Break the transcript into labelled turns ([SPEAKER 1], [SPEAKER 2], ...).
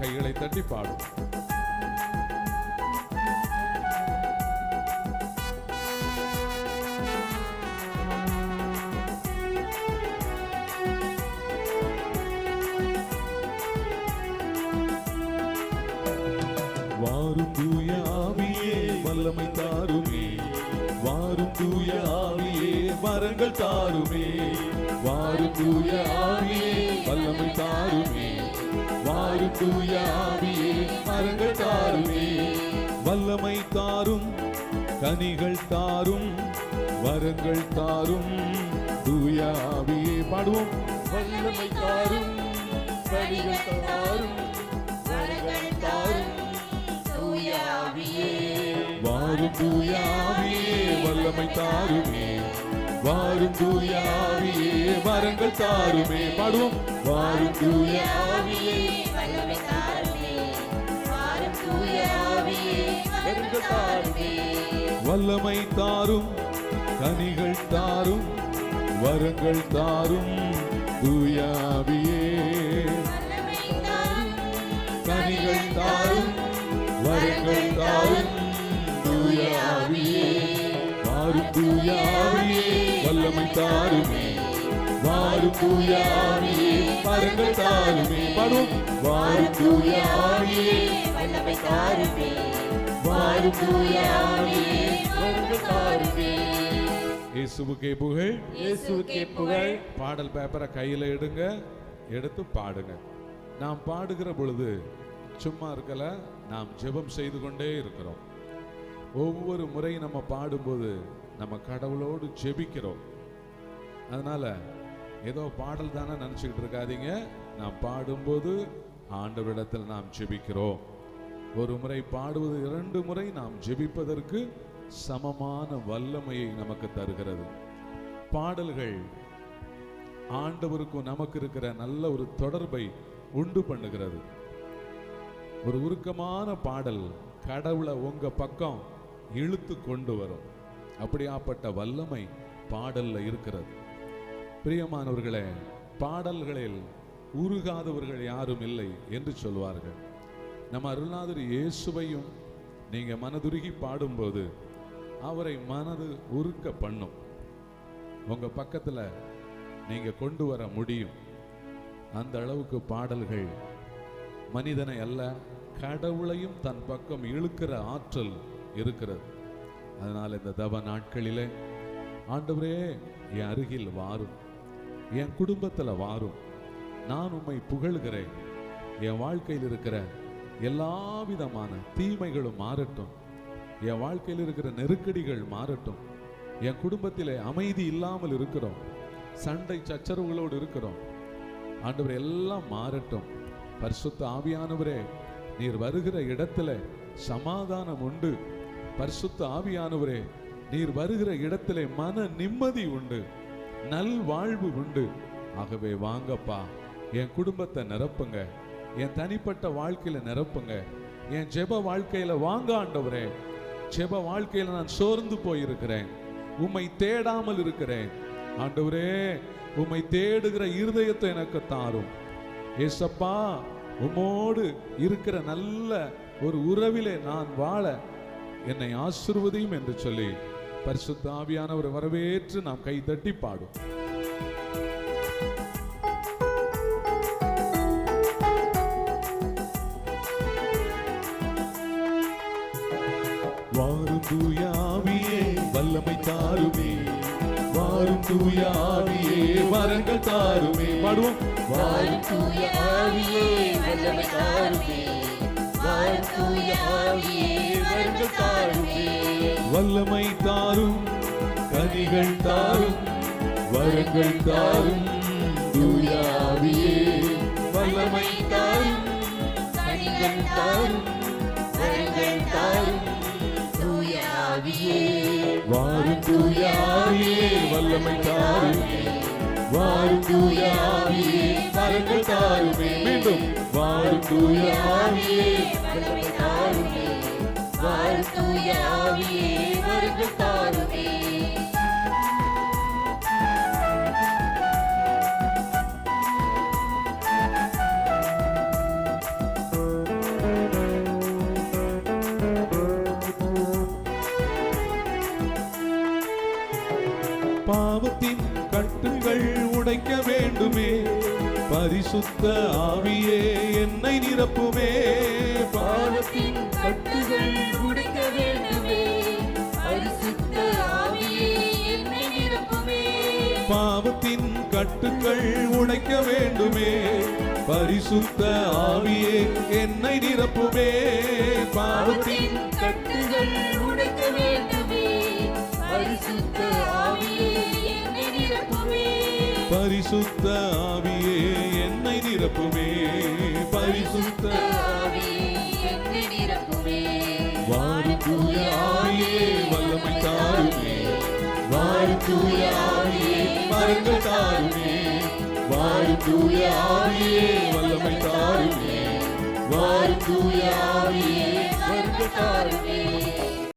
[SPEAKER 1] கைகளை தட்டி பாடும். வாரும் தூய ஆவியே வல்லமை தாருமே. வாரும் தூய ஆவியே வரங்கள் தாருமே. வாரும் தூய ஆவியே வல்லமை தாருமே. வாரும் தூய ஆவியே வரங்கள் தாருமே. வல்லமை தாரும் கனிகள் தாரும் வரங்கள் தாரும். தூய ஆவியே பாடுவோம். வல்லமை தாரும் கனிகள் தாரும் வரங்கள் தாரும். வாரும் தூயாவியே வல்லமை தாருமே. வாரும் தூயாவியே மரங்கள் தாருமே பாடுவோம். வாரும் தூயாவியே. வல்லமை தாரும் கனிகள் தாரும் வரங்கள் தாரும் தூயாவியே. கனிகள் தாரும் வரங்கள் தாரும் தூயாவியே. வாரும் தூயாவியே. வல்லமை தாருமே. வரங்கள் தாருமே. பாடும் வாரும் தூயாவியே வாரும் தூயாவியே வரங்கள் தாருமே. இயேசுவுக்கே புகழ்.
[SPEAKER 2] இயேசுவுக்கே புகழ்.
[SPEAKER 1] பாடல் பேப்பரை கையில எடுங்க. எடுத்து பாடுங்க. நாம் பாடுகிற பொழுது சும்மா இருக்கல நாம் ஜெபம் செய்து கொண்டே இருக்கிறோம். ஒவ்வொரு முறை நம்ம பாடும்போது நம்ம கடவுளோடு ஜெபிக்கிறோம். அதனால ஏதோ பாடல் தானே நினச்சிக்கிட்டு இருக்காதீங்க. நாம் பாடும்போது ஆண்டவரிடத்தில் நாம் ஜெபிக்கிறோம். ஒரு முறை பாடுவது இரண்டு முறை நாம் ஜெபிப்பதற்கு சமமான வல்லமையை நமக்கு தருகிறது. பாடல்கள் ஆண்டவருக்கும் நமக்கு இருக்கிற நல்ல ஒரு தொடர்பை உண்டு பண்ணுகிறது. ஒரு உருக்கமான பாடல் கடவுளை உங்க பக்கம் இழுத்து கொண்டு வரும். அப்படியாப்பட்ட வல்லமை பாடல்ல இருக்கிறது. பிரியமானவர்களே பாடல்களில் உருகாதவர்கள் யாரும் இல்லை என்று சொல்வார்கள். நம்ம அருள்நாதர் இயேசுவையும் நீங்கள் மனதுருகி பாடும்போது அவரை மனது உருக்க பண்ணும். உங்கள் பக்கத்தில் நீங்கள் கொண்டு வர முடியும். அந்த அளவுக்கு பாடல்கள் மனிதனை அல்ல கடவுளையும் தன் பக்கம் இழுக்கிற ஆற்றல் இருக்கிறது. அதனால் இந்த தவ நாட்களிலே ஆண்டவரே என் அருகில் வாரும். என் குடும்பத்துல வாரும். நான் உம்மை புகழ்கிறேன். என் வாழ்க்கையில் இருக்கிற எல்லா விதமான தீமைகளும் மாறட்டும். என் வாழ்க்கையில் இருக்கிற நெருக்கடிகள் மாறட்டும். என் குடும்பத்திலே அமைதி இல்லாமல் இருக்கிறோம். சண்டை சச்சரவுகளோடு இருக்கிறோம். ஆண்டவர் எல்லாம் மாறட்டும். பரிசுத்த ஆவியானவரே நீர் வருகிற இடத்துல சமாதானம் உண்டு. பரிசுத்த ஆவியானவரே நீர் வருகிற இடத்திலே மன நிம்மதி உண்டு. நல் வாழ்வு உண்டு. ஆகவே வாங்கப்பா என் குடும்பத்தை நிரப்புங்க. என் தனிப்பட்ட வாழ்க்கையில நிரப்புங்க. என் ஜெப வாழ்க்கையில வாங்க ஆண்டவரே. ஜெப வாழ்க்கையில நான் சோர்ந்து போயிருக்கிறேன். உம்மை தேடாமல் இருக்கிறேன். ஆண்டவரே உம்மை தேடுகிற இருதயத்தை எனக்கு தாரும். ஏசப்பா உம்மோடு இருக்கிற நல்ல ஒரு உறவிலே நான் வாழ என்னை ஆசிர்வதியும் என்று சொல்லி பரிசுத்த ஆவியானவர் வரவேற்று நாம் கை தட்டி பாடும். வாரும் தூய ஆவியே வல்லமை தாருமே. வாரும் தூய ஆவியே வரங்கள் தாருமே. பாடுவோம் வாரும்
[SPEAKER 2] தூய ஆவியே வல்லமை தாருமே.
[SPEAKER 1] வல்லமை தாரும் கனிகள் தாரும் வரங்கள் தாரும். தூய வல்லமை தாரும்
[SPEAKER 2] கனிகள் தாரும் வரங்கள் தாரும். தூய
[SPEAKER 1] வாரும் வல்லமை தாருமே. வாரும் தூயாவியே வரங்கள் தாருமே. தூய ஆவியே
[SPEAKER 2] வல்லமை தாருமே வாரு தூய ஆவியே வருகை தாருமே பாவத்தின் கட்டுகள்
[SPEAKER 1] பரிசுத்த ஆவியே என்னை நிரப்புமே.
[SPEAKER 2] பாவத்தின் கட்டுகள் உடைக்க வேண்டுமே. பரிசுத்த ஆவியே என்னை நிரப்புமே.
[SPEAKER 1] பாவத்தின் கட்டுக்கள் உடைக்க வேண்டுமே. பரிசுத்த ஆவியே என்னை நிரப்புமே. பாவத்தின்
[SPEAKER 2] பாவத்தின் கட்டுகள்
[SPEAKER 1] வாரும் தூய ஆவியே தாருமே வாரும் தூய வல்லமை தாருமே வாரும்
[SPEAKER 2] தாருமே